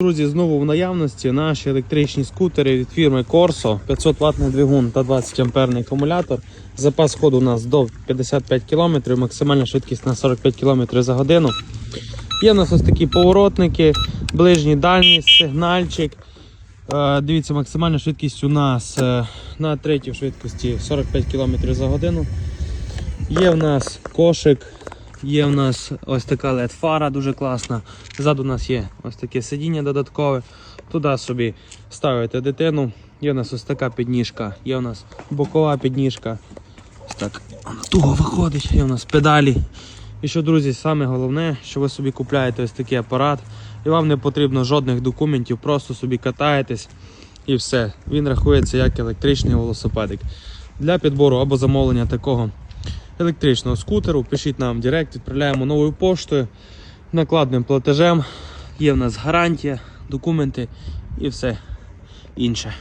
Друзі, знову в наявності наші електричні скутери від фірми Corso, 500 ватний двигун та 20 амперний акумулятор. Запас ходу у нас до 55 км, максимальна швидкість на 45 км за годину. Є у нас ось такі поворотники, ближній дальність, сигнальчик. Е, Дивіться, максимальна швидкість у нас е, на третій швидкості 45 км за годину. Є в нас кошик, є в нас ось така LED фара дуже класна. Ззаду у нас є ось таке сидіння додаткове. Туди собі ставите дитину. Є у нас ось така підніжка, є у нас бокова підніжка. Ось так вона туго виходить, є у нас педалі. І що, друзі, саме головне, що ви собі купляєте ось такий апарат, і вам не потрібно жодних документів, просто собі катаєтесь і все. Він рахується як електричний велосипедик. Для підбору або замовлення такого електричного скутеру. Пишіть нам Директ, відправляємо новою поштою, накладним платежем. Є в нас гарантія, документи і все інше.